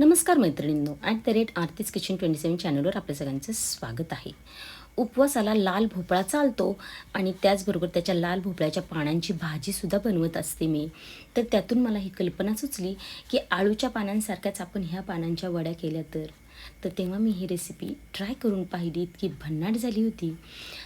नमस्कार मैत्रिणींनो. At the rate Aarti's kitchen twenty seven चॅनलवर आपल्या सगळ्यांचं स्वागत आहे. उपवासाला लाल भोपळा चालतो आणि त्याचबरोबर त्याच्या लाल भोपळ्याच्या पानांची भाजीसुद्धा बनवत असते मी. तर त्यातून मला ही कल्पना सुचली की आळूच्या पानांसारख्याच आपण ह्या पानांच्या वड्या केल्या तर. तर तेव्हा मी ही रेसिपी ट्राय करून पाहिली इतकी भन्नाट झाली होती.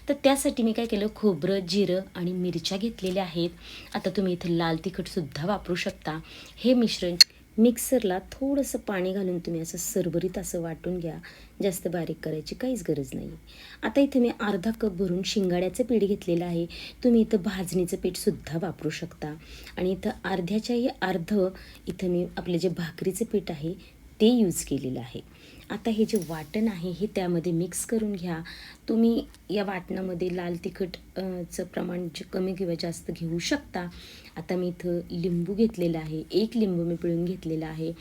तर त्यासाठी मी काय केलं खोबरं जिरं आणि मिरच्या घेतलेल्या आहेत. आता तुम्ही इथे लाल तिखटसुद्धा वापरू शकता. हे मिश्रण मिक्सरला थोडंसं पाणी घालून तुम्ही असं सरभरीत असं वाटून घ्या. जास्त बारीक करायची काहीच गरज नाही. आता इथे मी अर्धा कप भरून शिंगाड्याचं पीठ घेतलेलं आहे. तुम्ही इथं भाजणीचं पीठसुद्धा वापरू शकता. आणि इथं अर्ध्याच्याही अर्ध इथं मी आपले जे भाकरीचं पीठ आहे ते यूज केलेलं आहे. आता हे जे वाटण आहे हे त्यामध्ये मिक्स करून घ्या. तुम्ही या वाटणामध्ये लाल तिखट चं प्रमाण जे कमी किंवा जास्त घेऊ शकता. आता मी इथं लिंबू घेतलेलं आहे. एक लिंबू मी पिळून घेतलेला आहे.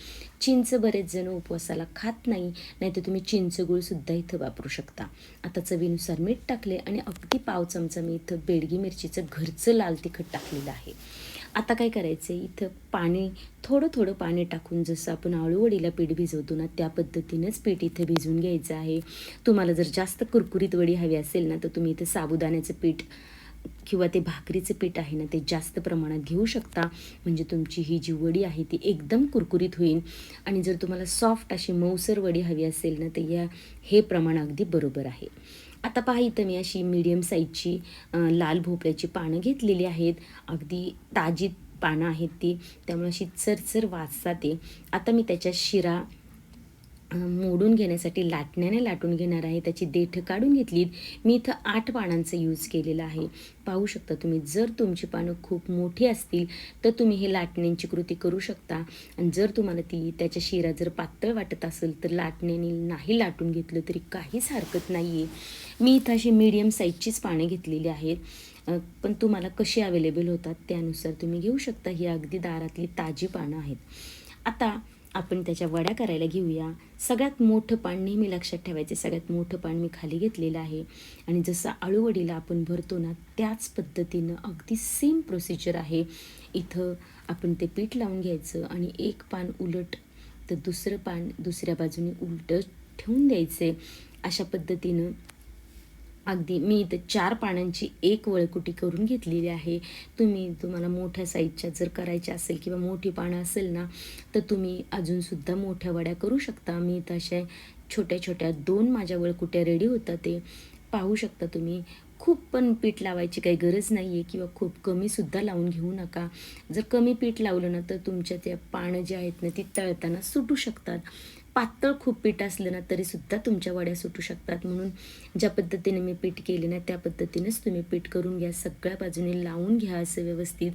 चिंच बरेच जण उपवासाला खात नाही नाहीतर तुम्ही चिंच गुळसुद्धा इथं वापरू शकता. आता चवीनुसार मीठ टाकले आणि अगदी पाव चमचा मी इथं बेडगी मिरचीचं घरचं लाल तिखट टाकलेलं आहे. आता काय करायचं आहे इथं पाणी थोडं थोडं पाणी टाकून जसं आपण आळूवडीला पीठ भिजवतो ना त्या पद्धतीनंच पीठ इथं भिजवून घ्यायचं आहे. तुम्हाला जर जास्त कुरकुरीत वडी हवी असेल ना तर तुम्ही इथं साबुदाण्याचं पीठ किंवा ते भाकरीचं पीठ आहे ना ते जास्त प्रमाणात घेऊ शकता. म्हणजे तुमची ही जी वडी आहे ती एकदम कुरकुरीत होईल. आणि जर तुम्हाला सॉफ्ट अशी मऊसर वडी हवी असेल ना तर या हे प्रमाण अगदी बरोबर आहे. आता पहा इथं मी अशी मीडियम साईजची लाल भोपळ्याची पानं घेतलेली आहेत. अगदी ताजी पानं आहेत ती. त्यामुळे अशी चरचर वाचता ते आता मी त्याच्या शिरा मोडून घेण्यासाठी लाटण्याने लाटून घेणार आहे. त्याची देठं काढून घेतलीत मी इथं आठ पानांचा यूज केलेलं आहे. पाहू शकता तुम्ही जर तुमची पानं खूप मोठी असतील तर तुम्ही हे लाटण्यांची कृती करू शकता. आणि जर तुम्हाला ती त्याच्या शिरा जर पातळ वाटत असेल तर लाटण्याने नाही लाटून घेतलं तरी काहीच हरकत नाही आहे मी इथं अशी मीडियम साईजचीच पानं घेतलेली आहेत. पण तुम्हाला कशी अवेलेबल होतात त्यानुसार तुम्ही घेऊ शकता. ही अगदी दारातली ताजी पानं आहेत. आता आपण त्याच्या वड्या करायला घेऊया. सगळ्यात मोठं पान नेहमी लक्षात ठेवायचं. सगळ्यात मोठं पान मी खाली घेतलेलं आहे. आणि जसं आळूवडीला आपण भरतो ना त्याच पद्धतीनं अगदी सेम प्रोसिजर आहे. इथं आपण ते पीठ लावून घ्यायचं आणि एक पान उलट तर दुसरं पान दुसऱ्या बाजूने उलट ठेवून द्यायचे अशा पद्धतीनं अगदी. मी इथं चार पानांची एक वळकुटी करून घेतलेली आहे. तुम्ही तुम्हाला मोठ्या साईजच्या जर करायच्या असेल किंवा मोठी पानं असेल ना तर तुम्ही अजूनसुद्धा मोठ्या वड्या करू शकता. मी इथं अशा छोट्या छोट्या दोन माझ्या वळकुट्या रेडी होतात ते पाहू शकता तुम्ही. खूप पण पीठ लावायची काही गरज नाही आहे किंवा खूप कमीसुद्धा लावून घेऊ नका. जर कमी पीठ लावलं ना तर तुमच्या त्या पानं जे आहेत ना ती तळताना सुटू शकतात. पातळ खूप पीठ असलं ना तरीसुद्धा तुमच्या वड्या सुटू शकतात. म्हणून ज्या पद्धतीने मी पीठ केले ना त्या पद्धतीनेच तुम्ही पीठ करून घ्या. सगळ्या बाजूने लावून घ्या असं व्यवस्थित.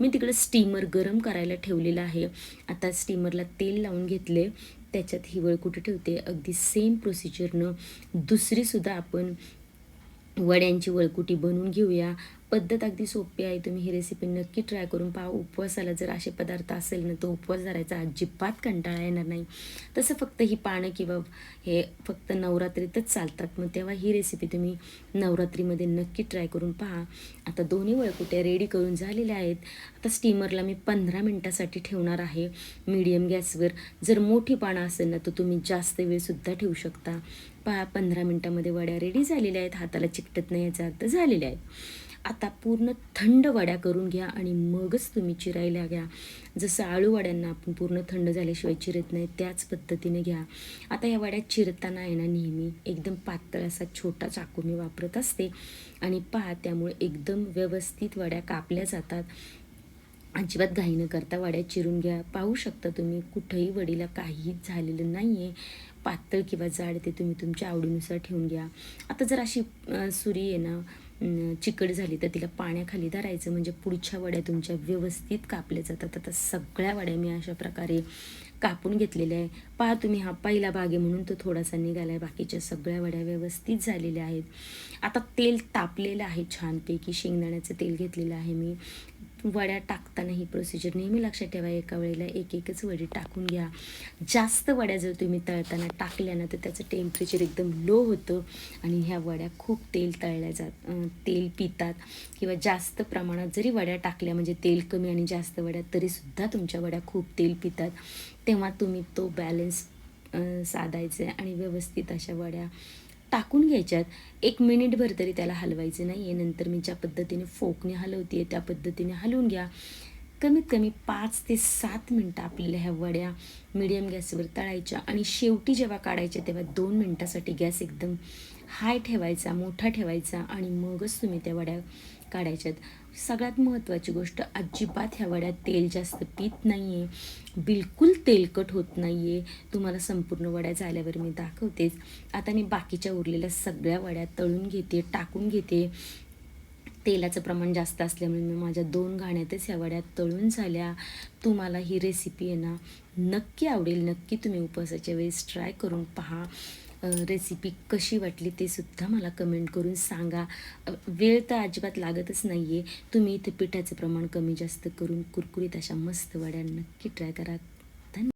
मी तिकडं स्टीमर गरम करायला ठेवलेलं आहे. आता स्टीमरला तेल लावून घेतले. त्याच्यात ही वळकुटी ठेवते? अगदी सेम प्रोसिजरनं दुसरीसुद्धा आपण वड्यांची वळकुटी बनवून घेऊया. पद्धत अगदी सोपी आहे. तुम्ही ही रेसिपी नक्की ट्राय करून पहा. उपवासाला जर असे पदार्थ असेल ना तो उपवास धरायचा अजिबात कंटाळा येणार नाही. तसं फक्त ही पानं किंवा हे फक्त नवरात्रीतच चालतात. मग तेव्हा ही रेसिपी तुम्ही नवरात्रीमध्ये नक्की ट्राय करून पहा. आता दोन्ही वळकुट्या रेडी करून झालेल्या आहेत. आता स्टीमरला मी पंधरा मिनटासाठी ठेवणार आहे. मीडियम गॅसवर. जर मोठी पानं असेल ना तर तुम्ही जास्त वेळसुद्धा ठेवू शकता. पहा पंधरा मिनटामध्ये वड्या रेडी झालेल्या आहेत. हाताला चिकटत नाही याचा अर्थ झालेल्या आहेत. आता पूर्ण थंड वड्या करून घ्या आणि मगच तुम्ही चिरायला घ्या. जसं आळू वड्यांना आपण पूर्ण थंड झाल्याशिवाय चिरत नाही त्याच पद्धतीने घ्या. आता या वड्या चिरताना आहे ना नेहमी एकदम पातळ असा छोटा चाकू मी वापरत असते. आणि पहा त्यामुळे एकदम व्यवस्थित वड्या कापल्या जातात. अजिबात घाई न करता वड्या चिरून घ्या. पाहू शकता तुम्ही कुठंही वडीला काहीच झालेलं नाही आहे पातळ किंवा जाड ते तुम्ही तुमच्या आवडीनुसार ठेवून घ्या. आता जर अशी सुरी आहे ना चिकट झाली तर तिला पाण्याखाली धरायचं. म्हणजे पुढच्या वड्या तुमच्या व्यवस्थित कापल्या जातात. आता सगळ्या वड्या मी अशा प्रकारे कापून घेतलेल्या आहे. पहा तुम्ही हा पहिला भाग आहे म्हणून तो थोडासा निघाला आहे बाकीच्या सगळ्या वड्या व्यवस्थित झालेल्या आहेत. आता तेल तापलेलं आहे छानपैकी. शेंगदाण्याचं तेल घेतलेलं आहे मी. वड्या टाकताना ही प्रोसिजर नेहमी लक्षात ठेवा एका वेळेला एक एकच वडी टाकून घ्या. जास्त वड्या जर तुम्ही तळताना टाकल्या ना तर त्याचं टेम्परेचर एकदम लो होतं आणि ह्या वड्या खूप तेल तळल्या जात तेल पितात. किंवा जास्त प्रमाणात जरी वड्या टाकल्या म्हणजे तेल कमी आणि जास्त वड्या तरीसुद्धा तुमच्या वड्या खूप तेल पितात. तेव्हा तुम्ही तो बॅलन्स साधायचं आहे आणि व्यवस्थित अशा वड्या टाकून घ्यायच्यात. एक मिनिटभर तरी त्याला हलवायचं नाही आहे नंतर मी ज्या पद्धतीने फोकने हलवते त्या पद्धतीने हलवून घ्या. कमीत कमी पाच ते सात मिनटं आपल्याला ह्या वड्या मिडियम गॅसवर तळायच्या आणि शेवटी जेव्हा काढायच्या तेव्हा दोन मिनटासाठी गॅस एकदम हाय ठेवायचा मोठा ठेवायचा आणि मगच तुम्ही त्या वड्या काढायच्यात. सगळ्यात महत्त्वाची गोष्ट अजिबात ह्या वड्यात तेल जास्त पित नाही आहे बिलकुल तेलकट होत नाही आहे तुम्हाला संपूर्ण वड्या झाल्यावर मी दाखवतेच. आता मी बाकीच्या उरलेल्या सगळ्या वड्या तळून घेते टाकून घेते. तेलाचं प्रमाण जास्त असल्यामुळे मी माझ्या दोन घाण्यातच ह्या वड्या तळून झाल्या. तुम्हाला ही रेसिपी आहे ना नक्की आवडेल. नक्की तुम्ही उपवासाच्या वेळेस ट्राय करून पहा. रेसिपी कशी वाटली ते सुद्धा मला कमेंट करून सांगा. वेळ तर अजिबात लागतच नाही आहे तुम्ही इथे पिठाचं प्रमाण कमी जास्त करून कुरकुरीत अशा मस्त वड्या नक्की ट्राय करा.